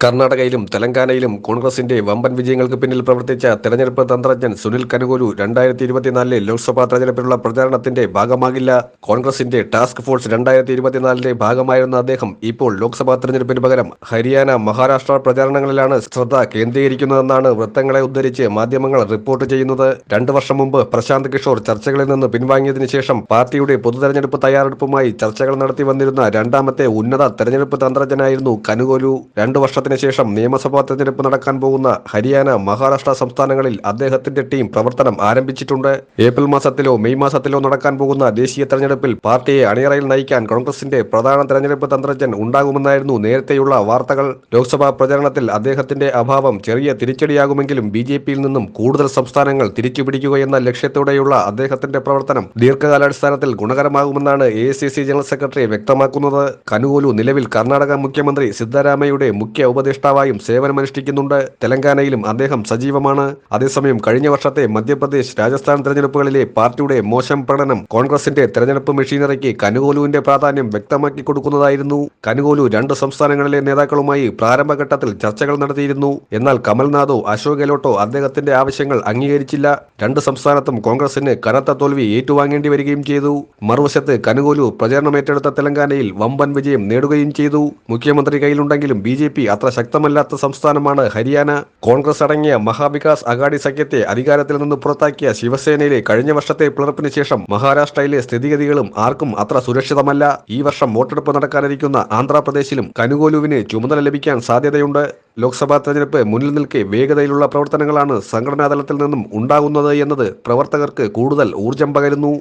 കർണാടകയിലും തെലങ്കാനയിലും കോൺഗ്രസിന്റെ വമ്പൻ വിജയങ്ങൾക്ക് പിന്നിൽ പ്രവർത്തിച്ച തെരഞ്ഞെടുപ്പ് തന്ത്രജ്ഞൻ സുനിൽ കനുകോലു രണ്ടായിരത്തി ഇരുപത്തിനാലിലെ ലോക്സഭാ തെരഞ്ഞെടുപ്പിനുള്ള പ്രചാരണത്തിന്റെ ഭാഗമാകില്ല. കോൺഗ്രസിന്റെ ടാസ്ക് ഫോഴ്സ് രണ്ടായിരത്തി ഇരുപത്തിനാലിന്റെ ഭാഗമായിരുന്ന അദ്ദേഹം ഇപ്പോൾ ലോക്സഭാ തെരഞ്ഞെടുപ്പിന് പകരം ഹരിയാന മഹാരാഷ്ട്ര പ്രചാരണങ്ങളിലാണ് ശ്രദ്ധ കേന്ദ്രീകരിക്കുന്നതെന്നാണ് വൃത്തങ്ങളെ ഉദ്ധരിച്ച് മാധ്യമങ്ങൾ റിപ്പോർട്ട് ചെയ്യുന്നത്. രണ്ടു വർഷം മുമ്പ് പ്രശാന്ത് കിഷോർ ചർച്ചകളിൽ നിന്ന് പിൻവാങ്ങിയതിനു ശേഷം പാർട്ടിയുടെ പൊതുതെരഞ്ഞെടുപ്പ് തയ്യാറെടുപ്പുമായി ചർച്ചകൾ നടത്തി വന്നിരുന്ന രണ്ടാമത്തെ ഉന്നത തെരഞ്ഞെടുപ്പ് തന്ത്രജ്ഞനായിരുന്നു കനുകോലു രണ്ടു വർഷത്തിന് ശേഷം നിയമസഭാ തെരഞ്ഞെടുപ്പ് നടക്കാൻ പോകുന്ന ഹരിയാന മഹാരാഷ്ട്ര സംസ്ഥാനങ്ങളിൽ അദ്ദേഹത്തിന്റെ ടീം പ്രവർത്തനം ആരംഭിച്ചിട്ടുണ്ട്. ഏപ്രിൽ മാസത്തിലോ മെയ് മാസത്തിലോ നടക്കാൻ പോകുന്ന ദേശീയ തെരഞ്ഞെടുപ്പിൽ പാർട്ടിയെ അണിയറയിൽ നയിക്കാൻ കോൺഗ്രസിന്റെ പ്രധാന തെരഞ്ഞെടുപ്പ് തന്ത്രജ്ഞൻ ഉണ്ടാകുമെന്നായിരുന്നു നേരത്തെയുള്ള വാർത്തകൾ. ലോക്സഭാ പ്രചരണത്തിൽ അദ്ദേഹത്തിന്റെ അഭാവം ചെറിയ തിരിച്ചടിയാകുമെങ്കിലും ബി നിന്നും കൂടുതൽ സംസ്ഥാനങ്ങൾ തിരിച്ചുപിടിക്കുകയെന്ന ലക്ഷ്യത്തോടെയുള്ള അദ്ദേഹത്തിന്റെ പ്രവർത്തനം ദീർഘകാലാടിസ്ഥാനത്തിൽ ഗുണകരമാകുമെന്നാണ് എ ജനറൽ സെക്രട്ടറി വ്യക്തമാക്കുന്നത്. കനുകോലു നിലവിൽ കർണാടക മുഖ്യമന്ത്രി സിദ്ധരാമയുടെ മുഖ്യ ഉപദേഷ്ടാവായും സേവനമനുഷ്ഠിക്കുന്നുണ്ട്. തെലങ്കാനയിലും അദ്ദേഹം സജീവമാണ്. അതേസമയം കഴിഞ്ഞ വർഷത്തെ മധ്യപ്രദേശ് രാജസ്ഥാൻ തെരഞ്ഞെടുപ്പുകളിലെ പാർട്ടിയുടെ മോശം പ്രകടനം കോൺഗ്രസിന്റെ തെരഞ്ഞെടുപ്പ് മെഷീനറിക്ക് കനുകോലുവിന്റെ പ്രാധാന്യം വ്യക്തമാക്കി കൊടുക്കുന്നതായിരുന്നു. കനുകോലു രണ്ട് സംസ്ഥാനങ്ങളിലെ നേതാക്കളുമായി പ്രാരംഭഘട്ടത്തിൽ ചർച്ചകൾ നടത്തിയിരുന്നു. എന്നാൽ കമൽനാഥോ അശോക് ഗെഹ്ലോട്ടോ അദ്ദേഹത്തിന്റെ ആവശ്യങ്ങൾ അംഗീകരിച്ചില്ല. രണ്ട് സംസ്ഥാനത്തും കോൺഗ്രസിന് കനത്ത തോൽവി ഏറ്റുവാങ്ങേണ്ടി വരികയും ചെയ്തു. മറുവശത്ത് കനുകോലു പ്രചരണം ഏറ്റെടുത്ത തെലങ്കാനയിൽ വമ്പൻ വിജയം നേടുകയും ചെയ്തു. മുഖ്യമന്ത്രി കയ്യിലുണ്ടെങ്കിലും ബി അത്ര ശക്തമല്ലാത്ത സംസ്ഥാനമാണ് ഹരിയാന. കോൺഗ്രസ് അടങ്ങിയ മഹാവികാസ് അഗാഡി സഖ്യത്തെ അധികാരത്തിൽ നിന്ന് പുറത്താക്കിയ ശിവസേനയിലെ കഴിഞ്ഞ വർഷത്തെ പിളർപ്പിന് ശേഷം മഹാരാഷ്ട്രയിലെ സ്ഥിതിഗതികളും ആർക്കും അത്ര സുരക്ഷിതമല്ല. ഈ വർഷം വോട്ടെടുപ്പ് നടക്കാനിരിക്കുന്ന ആന്ധ്രാപ്രദേശിലും കനുകോലുവിന് ചുമതല ലഭിക്കാൻ സാധ്യതയുണ്ട്. ലോക്സഭാ തെരഞ്ഞെടുപ്പ് മുന്നിൽ നിൽക്കെ വേഗതയിലുള്ള പ്രവർത്തനങ്ങളാണ് സംഘടനാ തലത്തിൽ നിന്നും ഉണ്ടാകുന്നത് എന്നത് പ്രവർത്തകർക്ക് കൂടുതൽ ഊർജം പകരുന്നു.